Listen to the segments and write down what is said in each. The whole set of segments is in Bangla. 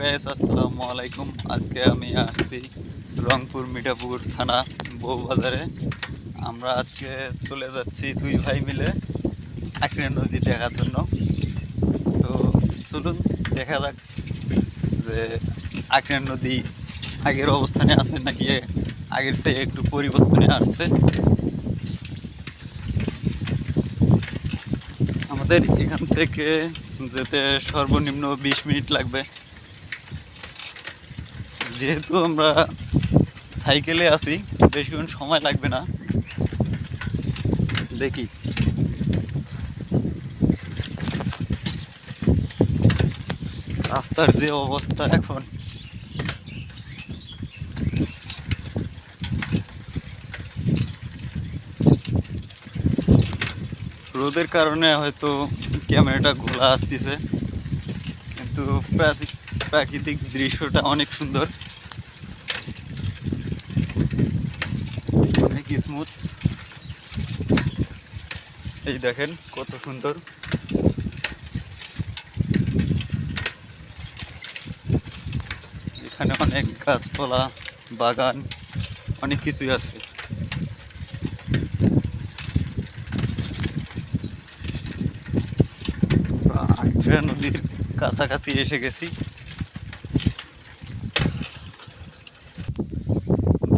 গাইস, আসসালামু আলাইকুম। আজকে আমি আসছি রংপুর মিঠাপুর থানা বউবাজারে। আমরা আজকে চলে যাচ্ছি দুই ভাই মিলে আঁকড়ে নদী দেখার জন্য। তো চলুন, দেখা যাক যে আঁকড়ে নদী আগের অবস্থানে আছে নাকি আগের থেকে একটু পরিবর্তনে আসছে। আমাদের এখান থেকে যেতে সর্বনিম্ন বিশ মিনিট লাগবে। যেহেতু আমরা সাইকেলে আছি, বেশিক্ষণ সময় লাগবে না। দেখি। রাস্তার যে অবস্থা এখন। রোদের কারণে হয়তো ক্যামেরাটা ঘোলা আসতেছে, কিন্তু প্রাকৃ- প্রাকৃতিক দৃশ্যটা অনেক সুন্দর অনেক স্মুথ এই দেখেন কত সুন্দর। এখানে অনেক গাছপালা, বাগান, অনেক কিছুই আছে। নদীর কাছাকাছি এসে গেছি।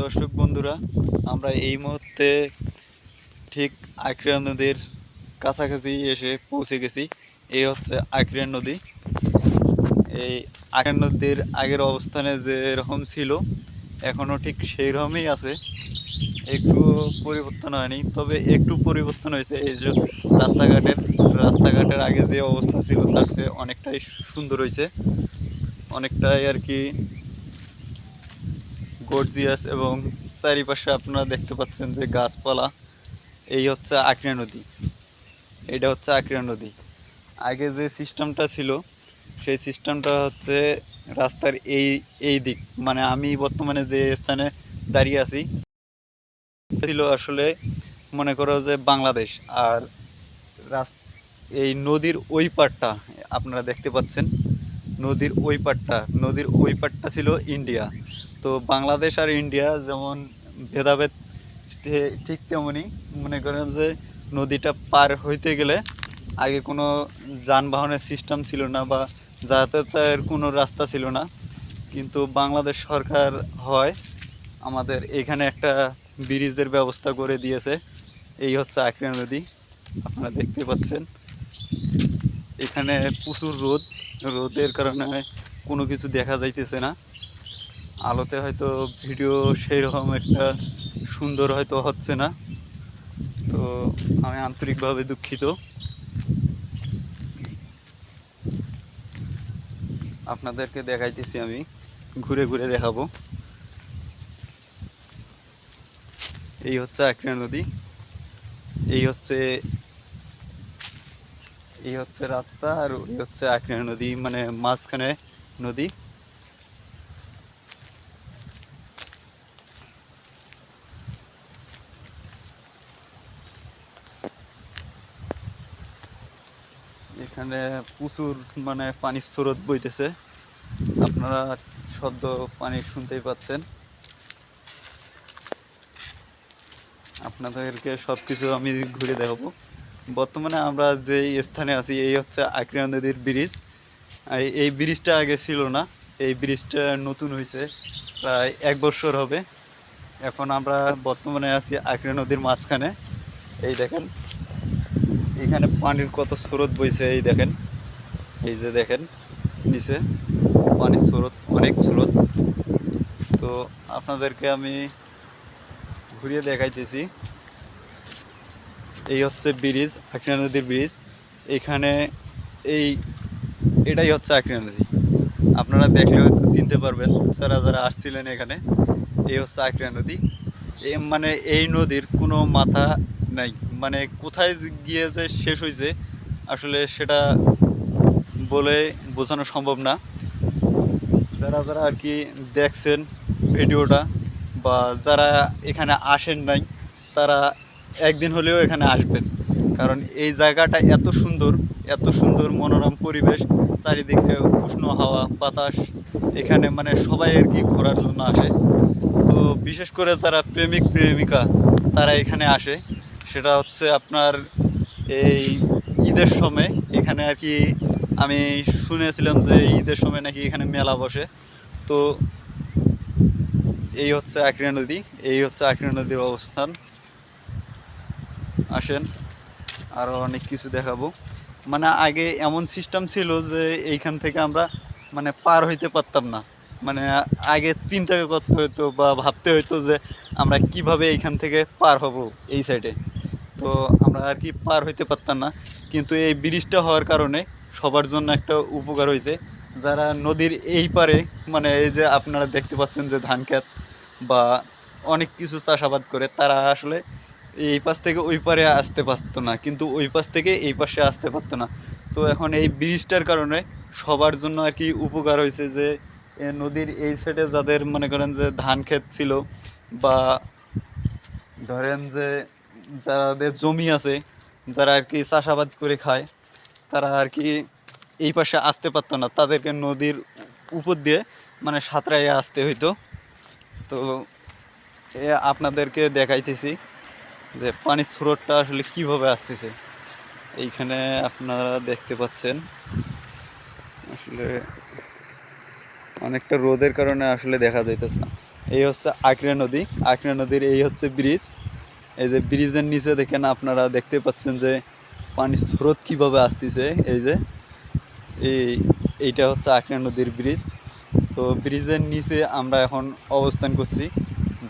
দর্শক বন্ধুরা, আমরা এই মুহূর্তে ঠিক আক্রিয়া নদীর কাছাকাছি এসে পৌঁছে গেছি। এই হচ্ছে আক্রিয়া নদী। এই আক্রিয়া নদীর আগের অবস্থানে যে রকম ছিল এখনও ঠিক সেই রকমই আছে। একটু পরিবর্তন হয়নি, তবে একটু পরিবর্তন হয়েছে। এই যে রাস্তাঘাটের রাস্তাঘাটের আগে যে অবস্থা ছিল, তার চেয়ে অনেকটাই সুন্দর হয়েছে। অনেকটাই আর কি গর্জিয়াস এবং চারিপাশে আপনারা দেখতে পাচ্ছেন যে গাছপালা। এই হচ্ছে আক্রিয়া নদী। এটা হচ্ছে আক্রিয়া নদী। আগে যে সিস্টেমটা ছিল, সেই সিস্টেমটা হচ্ছে রাস্তার এই এই দিক। মানে আমি বর্তমানে যে স্থানে দাঁড়িয়ে আছি, ছিল আসলে মনে করো যে বাংলাদেশ। আর এই নদীর ওই পাড়টা, আপনারা দেখতে পাচ্ছেন, নদীর ওই পাড়টা, নদীর ওই পাড়টা ছিল ইন্ডিয়া। তো বাংলাদেশ আর ইন্ডিয়া যেমন ভেদাভেদ ঠিক তেমনই মনে করেন যে নদীটা পার হইতে গেলে আগে কোনো যানবাহনের সিস্টেম ছিল না বা যাতায়াতের কোনো রাস্তা ছিল না। কিন্তু বাংলাদেশ সরকার হয় আমাদের এখানে একটা ব্রিজের ব্যবস্থা করে দিয়েছে। এই হচ্ছে আখরিয়া নদী, আপনারা দেখতে পাচ্ছেন। এখানে প্রচুর রোদ, রোদের কারণে কোনো কিছু দেখা যাইতেছে না। আলোতে হয়তো ভিডিও সেই রকম একটা সুন্দর হয়তো হচ্ছে না। তো আমি আন্তরিকভাবে দুঃখিত। আপনাদেরকে দেখাইতেছি আমি। ঘুরে ঘুরে দেখাবো। এই হচ্ছে আক্রিয়া নদী। এই হচ্ছে এই হচ্ছে রাস্তা আর এই হচ্ছে আক্রিয়া নদী মানে মাঝখানে নদী। এখানে প্রচুর মানে পানির স্রোত বইতেছে। আপনারা শব্দ পানি শুনতেই পাচ্ছেন। আপনাদেরকে সব কিছু আমি ঘুরে দেখাবো। বর্তমানে আমরা যে স্থানে আছি, এই হচ্ছে আক্রিয়া নদীর ব্রিজ। এই- ব্রিজটা আগে ছিল না, এই ব্রিজটা নতুন হয়েছে প্রায় এক বছর হবে। এখন আমরা বর্তমানে আছি আক্রিয়া নদীর মাঝখানে। এই দেখেন এখানে পানির কত স্রোত বইছে, এই দেখেন। এই যে দেখেন, নিচে পানির স্রোত, অনেক স্রোত। তো আপনাদেরকে আমি ঘুরিয়ে দেখাইতেছি। এই হচ্ছে ব্রিজ আখরিয়া নদীর ব্রিজ। এখানে এই, এটাই হচ্ছে আখরিয়া নদী। আপনারা দেখলে হয়তো চিনতে পারবেন, যারা যারা আসছিলেন এখানে, এই হচ্ছে আখরিয়া নদী। মানে এই নদীর কোনো মাথা নাই। মানে কোথায় গিয়ে যে শেষ হয়েছে আসলে সেটা বলে বোঝানো সম্ভব না। যারা যারা আর কি দেখছেন ভিডিওটা বা যারা এখানে আসেন নাই, তারা একদিন হলেও এখানে আসবেন। কারণ এই জায়গাটা এত সুন্দর এত সুন্দর মনোরম পরিবেশ, চারিদিকে উষ্ণ হাওয়া, বাতাস, এখানে মানে সবাই আর কি ঘোরার জন্য আসে। তো বিশেষ করে যারা প্রেমিক, প্রেমিকা, তারা এখানে আসে। সেটা হচ্ছে আপনার এই ঈদের সময় এখানে আর কি আমি শুনেছিলাম যে ঈদের সময় নাকি এখানে মেলা বসে। তো এই হচ্ছে আকরিয়া নদী, এই হচ্ছে আকরিয়া নদীর অবস্থান। আসেন আরও অনেক কিছু দেখাবো। মানে আগে এমন সিস্টেম ছিল যে এইখান থেকে আমরা মানে পার হইতে পারতাম না। মানে আগে চিন্তা করতে হতো বা ভাবতে হতো যে আমরা কীভাবে এইখান থেকে পার হব এই সাইডে তো আমরা আর কি পার হইতে পারতাম না। কিন্তু এই ব্রিজটা হওয়ার কারণে সবার জন্য একটা উপকার হয়েছে। যারা নদীর এই পারে মানে এই যে আপনারা দেখতে পাচ্ছেন যে ধান ক্ষেত বা অনেক কিছু চাষাবাদ করে, তারা আসলে এই পাশ থেকে ওই পারে আসতে পারতো না। কিন্তু ওই পাশ থেকে এই পাশে আসতে পারতো না। তো এখন এই ব্রিজটার কারণে সবার জন্য আর কি উপকার হয়েছে যে নদীর এই সাইডে যাদের মনে করেন যে ধান ক্ষেত ছিল বা ধরেন যে যাদের জমি আছে, যারা আর কি চাষাবাদ করে খায়, তারা আর কি এই পাশে আসতে পারতো না। তাদেরকে নদীর উপর দিয়ে মানে সাঁতরাইয়ে আসতে হইতো। তো এ আপনাদেরকে দেখাইতেছি যে পানির স্রোতটা আসলে কীভাবে আসতেছে। এইখানে আপনারা দেখতে পাচ্ছেন। আসলে অনেকটা রোদের কারণে আসলে দেখা যাইতেছে এই হচ্ছে আকরিয়া নদী। আকরিয়া নদীর এই হচ্ছে ব্রিজ। এই যে ব্রিজের নিচে দেখেন আপনারা দেখতে পাচ্ছেন যে পানির স্রোত কীভাবে আসতেছে, এই যে, এই, এইটা হচ্ছে আকরিয়া নদীর ব্রিজ। তো ব্রিজের নিচে আমরা এখন অবস্থান করছি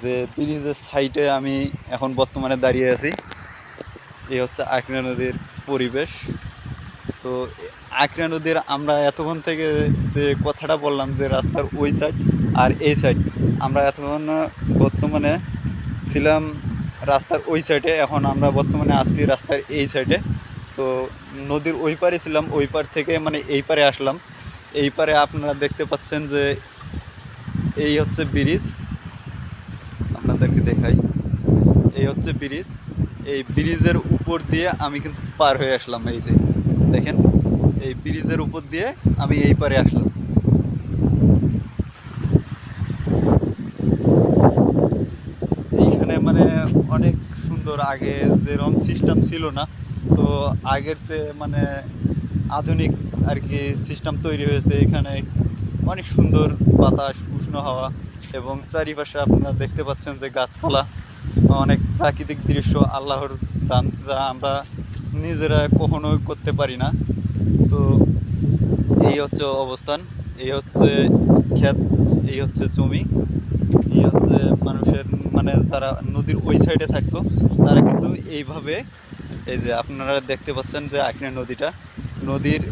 যে ব্রিজের সাইডে আমি এখন বর্তমানে দাঁড়িয়ে আছি। এই হচ্ছে আকরিয়া নদীর পরিবেশ। তো আকরিয়া নদীর আমরা এতক্ষণ থেকে যে কথাটা বললাম যে রাস্তার ওই সাইড আর এই সাইড আমরা এতক্ষণ বর্তমানে ছিলাম রাস্তার ওই সাইডে এখন আমরা বর্তমানে আসছি রাস্তার এই সাইডে তো নদীর ওই পারে ছিলাম, ওই পার থেকে মানে এই পারে আসলাম। এই পারে আপনারা দেখতে পাচ্ছেন যে এই হচ্ছে ব্রিজ। আপনাদেরকে দেখাই। এই হচ্ছে ব্রিজ। এই ব্রিজের উপর দিয়ে আমি কিন্তু পার হয়ে আসলাম এই যে। দেখেন, এই ব্রিজের উপর দিয়ে আমি এই পারে আসলাম এইখানে মানে অনেক সুন্দর আগে যেরকম সিস্টেম ছিল না, তো আগের সে মানে আধুনিক আর কি সিস্টেম তৈরি হয়েছে এখানে অনেক সুন্দর বাতাস, উষ্ণ হাওয়া এবং চারিপাশে আপনারা দেখতে পাচ্ছেন যে গাছপালা, অনেক প্রাকৃতিক দৃশ্য, আল্লাহর দান যা আমরা নিজেরা কখনোই করতে পারি না। তো এই হচ্ছে অবস্থান, এই হচ্ছে ক্ষেত, এই হচ্ছে জমি, এই হচ্ছে মানুষের মানে যারা নদীর ওই সাইডে থাকতো তারা কিন্তু এইভাবে, এই যে আপনারা দেখতে পাচ্ছেন যে আকরিয়া নদীটা, নদীর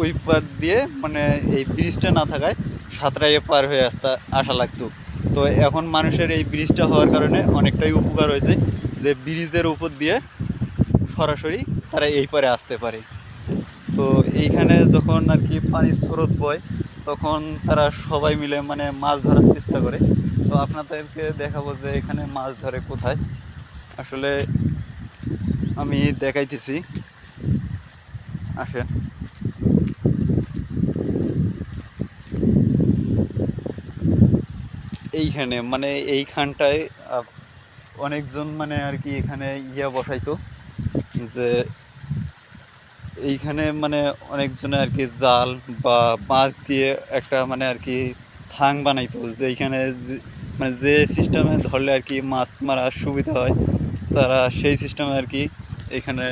ওই পার দিয়ে মানে এই ব্রিজটা না থাকায় সাঁতরাইয়ে পার হয়ে আসতে, আসা লাগতো। তো এখন মানুষের এই ব্রিজটা হওয়ার কারণে অনেকটাই উপকার হয়েছে যে ব্রিজের উপর দিয়ে সরাসরি তারা এই পারে আসতে পারে। তো এইখানে যখন আর কি পানির স্রোত বয়, তখন তারা সবাই মিলে মানে মাছ ধরার চেষ্টা করে। তো আপনাদেরকে দেখাবো যে এখানে মাছ ধরে কোথায়। আসলে আমি দেখাইতেছি। আসেন। এইখানে মানে এইখানটায় অনেকজন মানে আর কি এখানে ইয়া বসাইতো যে এইখানে মানে অনেকজনে আর কি জাল বা মাছ দিয়ে একটা মানে আর কি থাং বানাইতো যে এইখানে মানে যে সিস্টেমে ধরলে আর কি মাছ মারার সুবিধা হয়। তারা সেই সিস্টেমে আর কি এখানে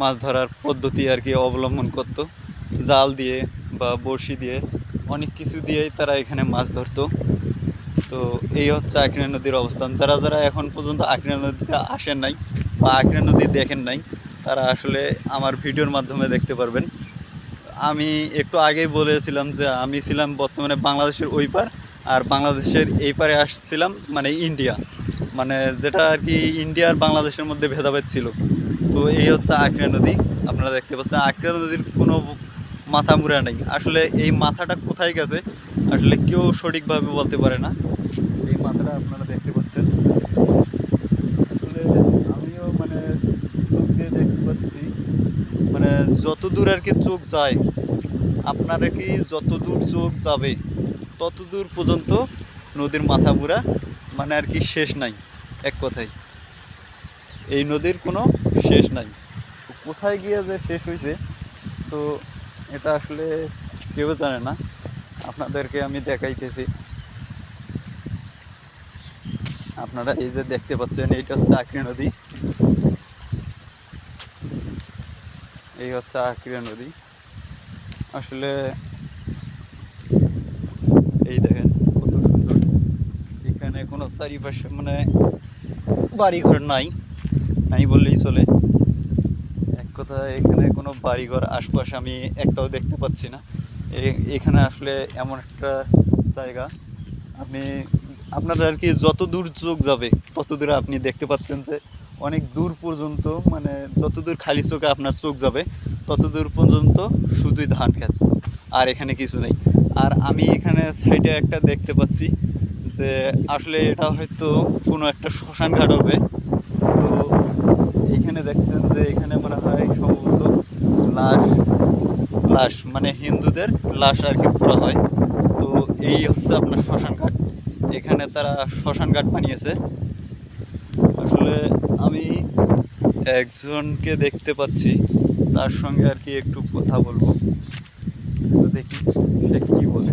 মাছ ধরার পদ্ধতি আর কি অবলম্বন করতো। জাল দিয়ে বা বড়শি দিয়ে অনেক কিছু দিয়েই তারা এখানে মাছ ধরতো। তো এই হচ্ছে আকরিয়া নদীর অবস্থান। যারা যারা এখন পর্যন্ত আকরিয়া নদীতে আসেন নাই বা আকরিয়া নদী দেখেন নাই, তারা আসলে আমার ভিডিওর মাধ্যমে দেখতে পারবেন। আমি একটু আগেই বলেছিলাম যে আমি ছিলাম বর্তমানে বাংলাদেশের ওই পার আর বাংলাদেশের এই পারে আসছিলাম মানে ইন্ডিয়া। মানে যেটা আর কি ইন্ডিয়া আর বাংলাদেশের মধ্যে ভেদাভেদ ছিল। তো এই হচ্ছে আকরিয়া নদী। আপনারা দেখতে পাচ্ছেন আকরিয়া নদীর কোনো মাথা মুড়া নেই। আসলে এই মাথাটা কোথায় গেছে, আসলে কেউ সঠিকভাবে বলতে পারে না। এই মাথাটা আপনারা দেখতে পাচ্ছেন। আসলে আমিও মানে চোখ দিয়ে দেখতে পাচ্ছি মানে যত দূর আর কি চোখ যায়, আপনার কি যত দূর চোখ যাবে, তত দূর পর্যন্ত নদীর মাথা পুরা মানে আর কি শেষ নাই, এক কথায়। এই নদীর কোনো শেষ নাই। কোথায় গিয়ে যে শেষ হয়েছে তো এটা আসলে কেউ জানে না। আপনাদেরকে আমি দেখাইতেছি। আপনারা এই যে দেখতে পাচ্ছেন, এইটা হচ্ছে আঁকড়ি নদী। এই হচ্ছে আঁকড়িয়া নদী। আসলে এই দেখেন কত সুন্দর এখানে কোনো চারিপাশে মানে বাড়িঘর নাই নাই বললেই চলে। এক কথা এখানে কোনো বাড়িঘর আশপাশে আমি একটাও দেখতে পাচ্ছি না। এখানে আসলে এমন একটা জায়গা। আপনি আপনার আর কি যত দূর চোখ যাবে, তত দূরে আপনি দেখতে পাচ্ছেন যে অনেক দূর পর্যন্ত মানে যত দূর খালি চোখে আপনার চোখ যাবে, তত দূর পর্যন্ত শুধুই ধান খেত আর এখানে কিছু নেই। আর আমি এখানে সাইডে একটা দেখতে পাচ্ছি যে আসলে এটা হয়তো কোনো একটা শ্মশান ঘাট হবে। তো এইখানে দেখছেন যে এখানে মনে হয় সম্ভবত লাশ লাশ মানে হিন্দুদের লাশ আর কি পোড়া হয়। তো এই হচ্ছে আপনার শ্মশান ঘাট। এখানে তারা শ্মশান ঘাট বানিয়েছে। আসলে আমি একজনকে দেখতে পাচ্ছি, তার সঙ্গে আর কি একটু কথা বলব। তো দেখি সে কি বলে।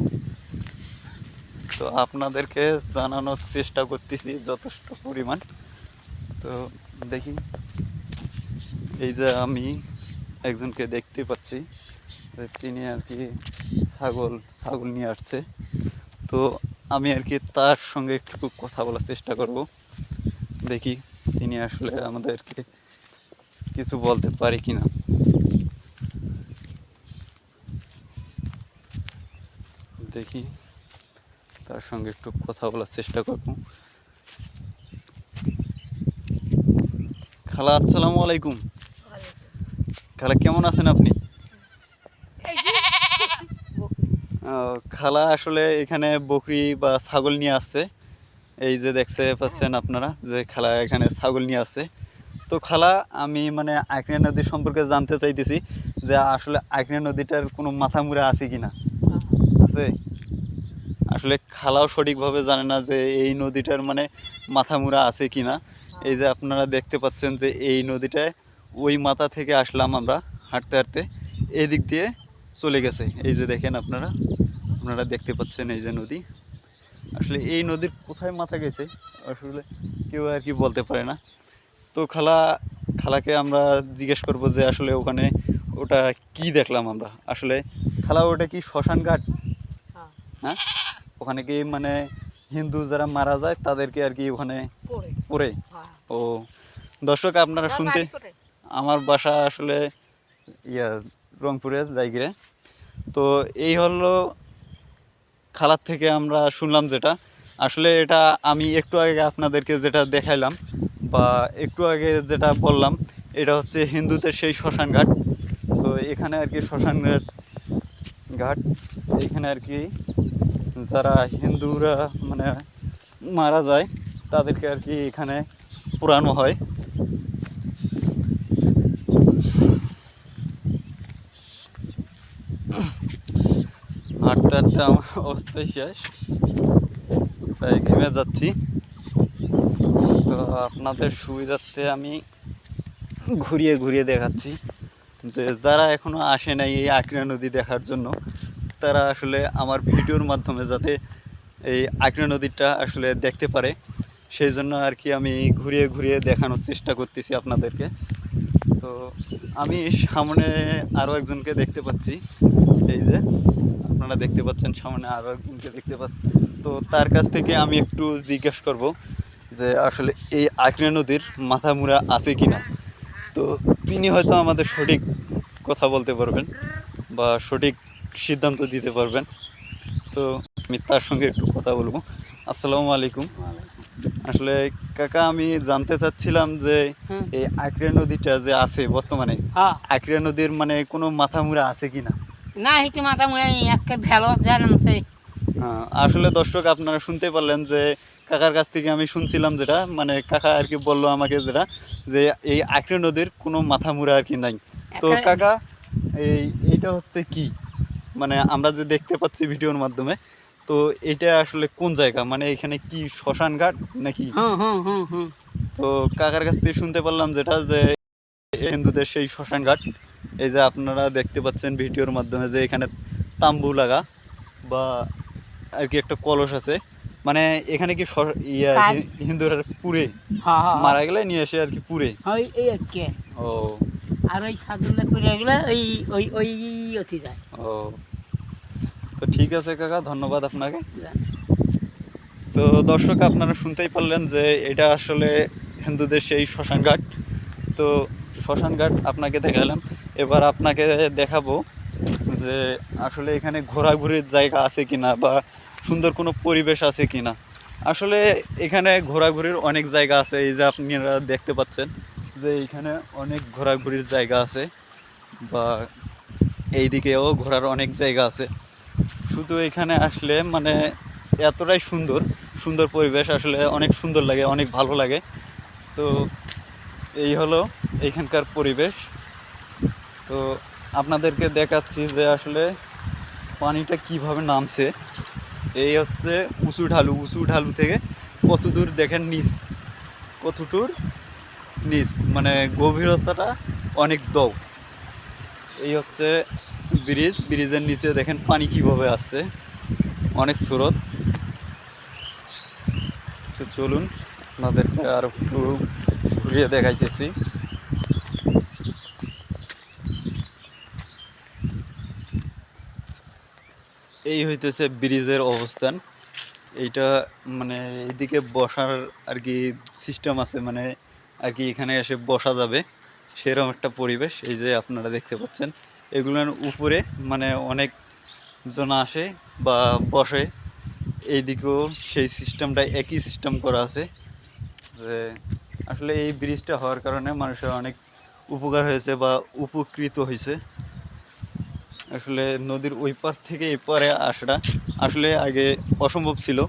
তো আপনাদেরকে জানানোর চেষ্টা করতেছি যথেষ্ট পরিমাণ। তো দেখি, এই যে আমি একজনকে দেখতে পাচ্ছি তিনি আর কি ছাগল ছাগল নিয়ে আসছে। তো আমি আর কি তার সঙ্গে একটু কথা বলার চেষ্টা করব। দেখি তিনি আসলে আমাদেরকে কিছু বলতে পারে কিনা। দেখি। তার সঙ্গে একটু কথা বলার চেষ্টা করব। খালা আসসালামু আলাইকুম। খালা কেমন আছেন আপনি? খালা আসলে এখানে বকরি বা ছাগল নিয়ে আসছে। এই যে দেখতে পাচ্ছেন আপনারা যে খালা এখানে ছাগল নিয়ে আসছে। তো খালা আমি মানে আইকনিয়া নদী সম্পর্কে জানতে চাইতেছি যে আসলে আইকনিয়া নদীটার কোনো মাথা মুড়া আছে কি না। আছে? আসলে খালাও সঠিকভাবে জানে না যে এই নদীটার মানে মাথা মুড়া আছে কি না এই যে আপনারা দেখতে পাচ্ছেন যে এই নদীটায় ওই মাথা থেকে আসলাম আমরা হাঁটতে হাঁটতে। এদিক দিয়ে চলে গেছে। এই যে দেখেন আপনারা আপনারা দেখতে পাচ্ছেন এই যে নদী। আসলে এই নদীর কোথায় মাথা গেছে আসলে কেউ আর কি বলতে পারে না। তো খালা খালাকে আমরা জিজ্ঞেস করব যে আসলে ওখানে ওটা কি দেখলাম আমরা? আসলে খালা ওটা কি শ্মশান ঘাট হ্যাঁ? ওখানে কি মানে হিন্দু যারা মারা যায় তাদেরকে আর কি ওখানে পড়ে। হ্যাঁ। ও দর্শক আপনারা শুনতে আমার বাসা আসলে ইয়া রংপুরে জায়গিরে তো এই হলো খালার থেকে আমরা শুনলাম যেটা। আসলে এটা আমি একটু আগে আপনাদেরকে যেটা দেখাইলাম বা একটু আগে যেটা বললাম এটা হচ্ছে হিন্দুদের সেই শ্মশান ঘাট। তো এখানে আর কি শ্মশান ঘাট ঘাট এখানে আর কি যারা হিন্দুরা মানে মারা যায়, তাদেরকে আর কি এখানে পুরানো হয়। হাঁটতে হাঁটতে আমার অবস্থায় শেষ। তাই ঘেমে যাচ্ছি। তো আপনাদের সুবিধার্থে আমি ঘুরিয়ে ঘুরিয়ে দেখাচ্ছি যে যারা এখনও আসে নাই এই আঁকড়া নদী দেখার জন্য তারা আসলে আমার ভিডিওর মাধ্যমে যাতে এই আঁকড়া নদীটা আসলে দেখতে পারে, সেই জন্য আর কি আমি ঘুরিয়ে ঘুরিয়ে দেখানোর চেষ্টা করতেছি আপনাদেরকে। তো আমি সামনে আরও একজনকে দেখতে পাচ্ছি, এই যে আপনারা দেখতে পাচ্ছেন সামনে আরও একজনকে দেখতে পাচ্ছেন তো তার কাছ থেকে আমি একটু জিজ্ঞেস করব যে আসলে এই আঁকড়া নদীর মাথা মুড়া আছে কি না তো তিনি হয়তো আমাদের সঠিক কথা বলতে পারবেন বা সঠিক সিদ্ধান্ত দিতে পারবেন। তো আমি তার সঙ্গে একটু কথা বলব। আসসালামু আলাইকুম। আসলে কাকা আমি জানতে চাচ্ছিলাম যে এই আঁকড়া নদীটা যে আছে বর্তমানে হ্যাঁ। আঁকড়া নদীর মানে কোনো মাথা মুড়া আছে কি না হিতে মাথা মুড়ে একটা ভেলো জানাম আহ, আসলে দর্শক আপনারা শুনতে পারলেন যে কাকার কাছ থেকে আমি শুনছিলাম যেটা মানে কাকা আর কি বলল আমাকে যেটা যে এই আঁকড়ে নদীর কোনো মাথা মুড়া আর কি নাই। তো কাকা এই এইটা হচ্ছে কি? মানে আমরা যে দেখতে পাচ্ছি ভিডিওর মাধ্যমে তো এটা আসলে কোন জায়গা? মানে এখানে কি শ্মশান ঘাট নাকি হুম হুম হুম তো কাকার কাছ থেকে শুনতে পারলাম যেটা যে হিন্দুদের সেই শ্মশান ঘাট এই যে আপনারা দেখতে পাচ্ছেন ভিডিওর মাধ্যমে যে এখানে তাম্বু লাগা বা আর কি একটা কলস আছে। মানে এখানে কি ইয়া? হিন্দুরা পুরে হ্যাঁ হ্যাঁ মারা গেলে নিয়ে এসে আর কি পুরে। ও। আর ওই সাদুল্লা করে গেলে ওই ওই ওই অতি যায়। ও। তো ঠিক আছে কাকা, ধন্যবাদ আপনাকে। তো দর্শক, আপনারা শুনতেই পারলেন যে এটা আসলে হিন্দুদের সেই শ্মশান ঘাট তো শ্মশান ঘাট আপনাকে দেখালাম। এবার আপনাকে দেখাবো যে আসলে এখানে ঘোরাঘুরির জায়গা আছে কিনা বা সুন্দর কোনো পরিবেশ আছে কিনা। আসলে এখানে ঘোরাঘুরির অনেক জায়গা আছে, এই যে আপনারা দেখতে পাচ্ছেন। যে এখানে অনেক ঘোরাঘুরির জায়গা আছে বা এইদিকেও ঘোরার অনেক জায়গা আছে। শুধু এখানে আসলে মানে এতটাই সুন্দর সুন্দর পরিবেশ আসলে অনেক সুন্দর লাগে, অনেক ভালো লাগে। তো এই হলো এইখানকার পরিবেশ। তো আপনাদেরকে দেখাচ্ছি যে আসলে পানিটা কীভাবে নামছে। এই হচ্ছে উঁচু ঢালু উঁচু ঢালু থেকে কত দূর দেখেন নিচ কতটুর নিচ মানে গভীরতাটা অনেক দৌ এই হচ্ছে ব্রিজ। ব্রিজের নিচে দেখেন পানি কীভাবে আসছে। অনেক স্রোত। তো চলুন, আপনাদেরকে আর একটু ঘুরিয়ে দেখাইতেছি। এই হইতেছে ব্রিজের অবস্থান। এইটা মানে এইদিকে বসার আর কি সিস্টেম আছে মানে আর কি এখানে এসে বসা যাবে। সেরকম একটা পরিবেশ, এই যে আপনারা দেখতে পাচ্ছেন। এগুলোর উপরে মানে অনেক জন আসে বা বসে। এইদিকেও সেই সিস্টেমটা একই সিস্টেম করা আছে। যে আসলে এই ব্রিজটা হওয়ার কারণে মানুষের অনেক উপকার হয়েছে বা উপকৃত হয়েছে। আসলে নদীর ওই পার থেকে এই পারে আসাটা আসলে আগে অসম্ভব ছিল।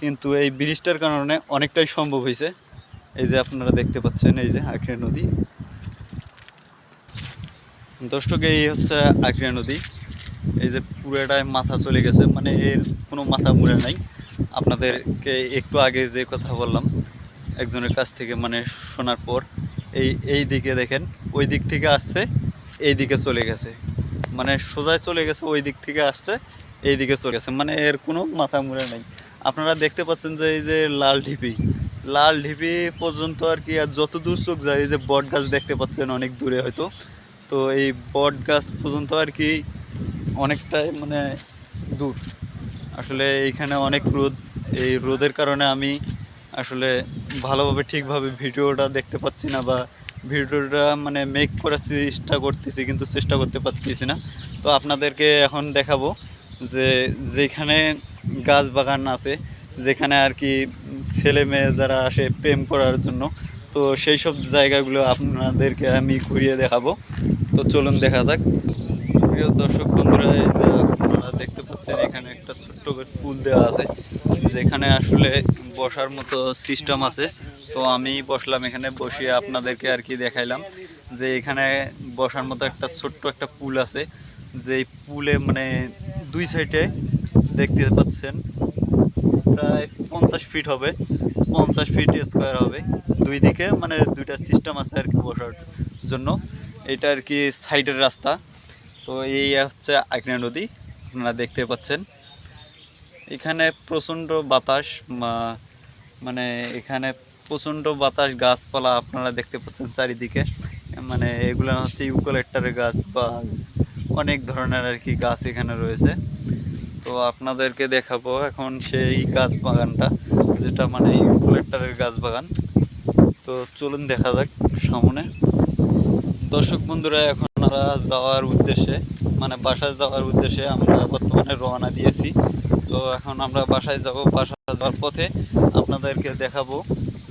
কিন্তু এই ব্রিজটার কারণে অনেকটাই সম্ভব হয়েছে। এই যে আপনারা দেখতে পাচ্ছেন, এই যে আখড়ে নদী। দর্শক, এই হচ্ছে আখড়ে নদী। এই যে পুরোটায় মাথা চলে গেছে মানে এর কোনো মাথা মুড়ে নাই। আপনাদেরকে একটু আগে যে কথা বললাম, একজনের কাছ থেকে মানে শোনার পর, এই এই দিকে দেখেন, ওই দিক থেকে আসছে, এই দিকে চলে গেছে। মানে সোজায় চলে গেছে, ওই দিক থেকে আসছে, এই দিকে চলে গেছে। মানে এর কোনো মাথা মুড়ে নেই। আপনারা দেখতে পাচ্ছেন যে এই যে লাল ঢিপি লাল ঢিপি পর্যন্ত আর কি, আর যত দূর চোখ যায়, এই যে বট গাছ দেখতে পাচ্ছেন অনেক দূরে হয়তো। তো এই বট গাছ পর্যন্ত আর কি অনেকটাই মানে দূর। আসলে এইখানে অনেক রোদ, এই রোদের কারণে আমি আসলে ভালোভাবে ঠিকভাবে ভিডিওটা দেখতে পাচ্ছি না বা ভিডিওটা মানে মেক করার চেষ্টা করতেছি, কিন্তু চেষ্টা করতে পারতেছি না। তো আপনাদেরকে এখন দেখাবো যে যেখানে গাছ বাগান আছে যেখানে আর কি ছেলে মেয়ে যারা আসে প্রেম করার জন্য। তো সেই সব জায়গাগুলো আপনাদেরকে আমি ঘুরিয়ে দেখাবো। তো চলুন দেখা যাক। প্রিয় দর্শক বন্ধুরা আপনারা দেখতে পাচ্ছেন, এখানে একটা ছোট্ট পুল দেওয়া আছে, যেখানে আসলে বসার মতো সিস্টেম আছে। তো আমি বসলাম এখানে, বসিয়ে আপনাদেরকে আর কি দেখাইলাম যে এখানে বসার মতো একটা ছোট্ট একটা পুল আছে। যে পুলে মানে দুই সাইডে দেখতে পাচ্ছেন প্রায় পঞ্চাশ ফিট হবে। পঞ্চাশ ফিট স্কোয়ার হবে। দুই দিকে মানে দুইটা সিস্টেম আছে আর কি বসার জন্য। এটা আর কি সাইডের রাস্তা। তো এই হচ্ছে আগ্নেয় নদী, আপনারা দেখতে পাচ্ছেন। এখানে প্রচণ্ড বাতাস মানে এখানে প্রচণ্ড বাতাস, গাছপালা আপনারা দেখতে পাচ্ছেন চারিদিকে। মানে এগুলো হচ্ছে ইউকোলেক্টারের গাছ বা অনেক ধরনের আর কি গাছ এখানে রয়েছে। তো আপনাদেরকে দেখাবো এখন সেই গাছ বাগানটা, যেটা মানে ইউকোলেক্টারের গাছ বাগান। তো চলুন দেখা যাক সামনে। দর্শক বন্ধুরা, এখন আমরা যাওয়ার উদ্দেশ্যে মানে বাসায় যাওয়ার উদ্দেশ্যে আমরা বর্তমানে রওনা দিয়েছি। তো এখন আমরা বাসায় যাব। বাসায় যাওয়ার পথে আপনাদেরকে দেখাবো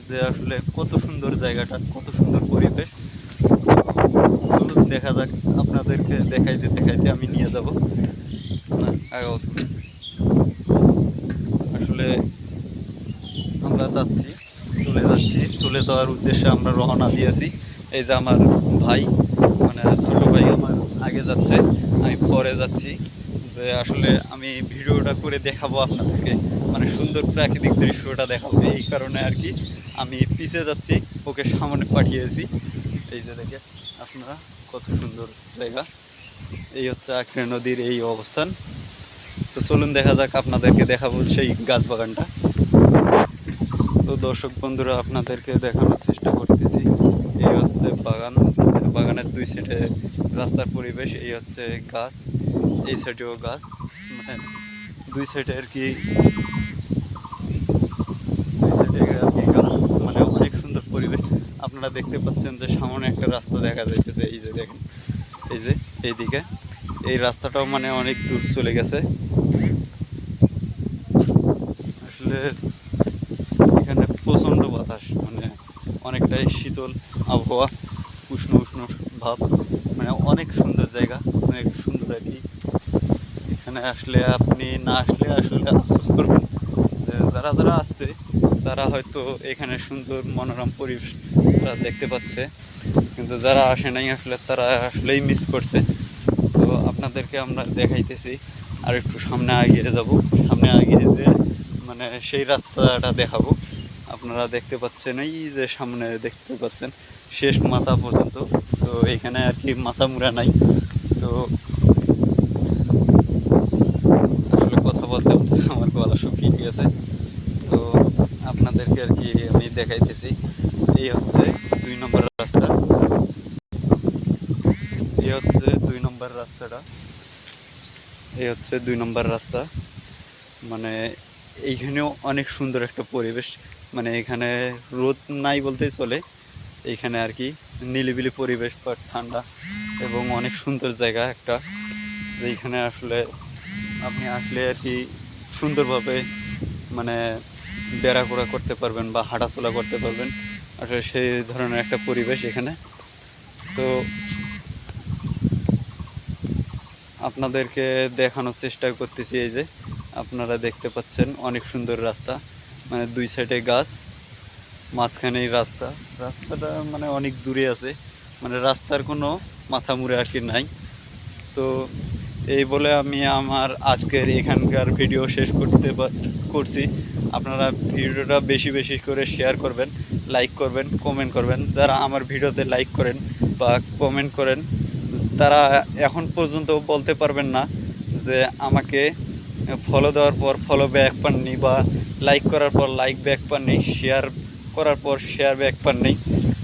যে আসলে কত সুন্দর জায়গাটা, কত সুন্দর পরিবেশ। দেখা যাক, আপনাদেরকে দেখাইতে দেখাইতে আমি নিয়ে যাব। না আগাও। আসলে আমরা যাচ্ছি, চলে যাচ্ছি। চলে যাওয়ার উদ্দেশ্যে আমরা রওনা দিয়েছি। এই যে আমার ভাই মানে ছোটো ভাই আমার আগে যাচ্ছে, আমি পরে যাচ্ছি। যে আসলে আমি ভিডিওটা করে দেখাবো আপনাদেরকে। মানে সুন্দর প্রাকৃতিক দৃশ্যটা দেখাবো। এই কারণে আর কি আমি পিছে যাচ্ছি, ওকে সামনে পাঠিয়েছি। এই যে দেখে আপনারা কত সুন্দর জায়গা। এই হচ্ছে আঁকড়ে নদীর এই অবস্থান। তো চলুন দেখা যাক আপনাদেরকে দেখাবো সেই গাছ বাগানটা। তো দর্শক বন্ধুরা, আপনাদেরকে দেখানোর চেষ্টা করতেছি। এই হচ্ছে বাগান। বাগানের দুই সাইডে রাস্তার পরিবেশ, এই হচ্ছে গাছ, এই সাইডেও গাছ। মানে দুই সাইডে আর কি মানে অনেক সুন্দর পরিবেশ। আপনারা দেখতে পাচ্ছেন যে সামনে একটা রাস্তা দেখা যাইতেছে, এই যে দেখেন। এই যে, এইদিকে। এই রাস্তাটাও মানে অনেক দূর চলে গেছে। আসলে এখানে প্রচণ্ড বাতাস মানে অনেকটাই শীতল আবহাওয়া, উষ্ণ উষ্ণ ভাব মানে অনেক সুন্দর জায়গা, অনেক সুন্দর আর এখানে আসলে আপনি না আসলে আসলে আফসোস করবেন। যে যারা যারা আসছে তারা হয়তো এখানে সুন্দর মনোরম পরিবেশ দেখতে পাচ্ছে। কিন্তু যারা আসে নাই আসলে তারা আসলেই মিস করছে। তো আপনাদেরকে আমরা দেখাইতেছি। আর একটু সামনে এগিয়ে যাব। সামনে এগিয়ে যে মানে সেই রাস্তাটা দেখাবো। আপনারা দেখতে পাচ্ছেন, এই যে সামনে দেখতে পাচ্ছেন, শেষ মাথা পর্যন্ত। তো এখানে আর কি মাথা মুড়া নাই। তো আসলে কথা বলতে বলতে আমার গলা শুকিয়ে গেছে তো আপনাদেরকে আর কি আমি দেখাইতেছি। এই হচ্ছে দুই নম্বর রাস্তা এই হচ্ছে দুই নম্বর রাস্তাটা? এই হচ্ছে দুই নম্বর রাস্তা। মানে এইখানেও অনেক সুন্দর একটা পরিবেশ। মানে এখানে রোদ নাই বলতেই চলে। এইখানে আর কি নিলিবিলি পরিবেশ বা ঠান্ডা এবং অনেক সুন্দর জায়গা একটা। যেখানে আসলে আপনি আসলে আর কি সুন্দরভাবে মানে বেড়াঘোরা করতে পারবেন বা হাঁটাচলা করতে পারবেন। আসলে সেই ধরনের একটা পরিবেশ এখানে। তো আপনাদেরকে দেখানোর চেষ্টা করতেছি এই যে, আপনারা দেখতে পাচ্ছেন অনেক সুন্দর রাস্তা মানে দুই সাইডে গাছ মাঝখানেই রাস্তা, রাস্তাটা মানে অনেক দূরে আছে মানে রাস্তার কোনো মাথা মুড়ে আর কি নাই। তো এই বলে আমি আমার আজকের এখানকার ভিডিও শেষ করতে করছি। আপনারা ভিডিওটা বেশি বেশি করে শেয়ার করবেন লাইক করবেন কমেন্ট করবেন। যারা আমার ভিডিওতে লাইক করেন বা কমেন্ট করেন তারা এখন পর্যন্ত বলতে পারবেন না যে আমাকে ফলো দেওয়ার পর ফলো ব্যাক পাননি বা লাইক করার পর লাইক ব্যাক পাননি শেয়ার করার পর শেয়ার ব্যাক পাননি।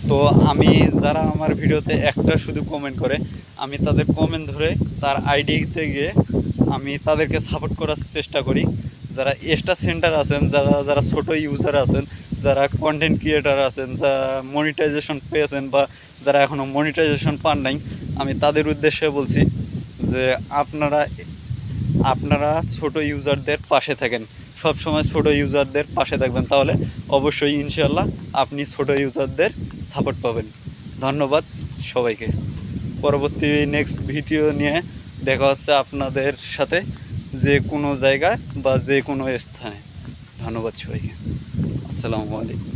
তো আমি যারা আমার ভিডিওতে একটা শুধু কমেন্ট করে, আমি তাদের কমেন্ট ধরে তার আইডিতে গিয়ে আমি তাদেরকে সাপোর্ট করার চেষ্টা করি। যারা এক্সট্রা সেন্টার আছেন, যারা যারা ছোট ইউজার আছেন, যারা কন্টেন্ট ক্রিয়েটার আছেন, যারা মনিটাইজেশন পেয়েছেন বা যারা এখনও মনিটাইজেশন পান নাই আমি তাদের উদ্দেশ্যে বলছি যে আপনারা আপনারা ছোট ইউজারদের পাশে থাকেন। সব সময় ছোট ইউজারদের পাশে থাকবেন তাহলে অবশ্যই ইনশাল্লাহ আপনি ছোট ইউজারদের সাপোর্ট পাবেন। ধন্যবাদ সবাইকে। পরবর্তী নেক্সট ভিডিও নিয়ে দেখা হচ্ছে আপনাদের সাথে যে কোনো জায়গায় বা যে কোনো স্থানে। ধন্যবাদ সবাইকে। আসসালামু আলাইকুম।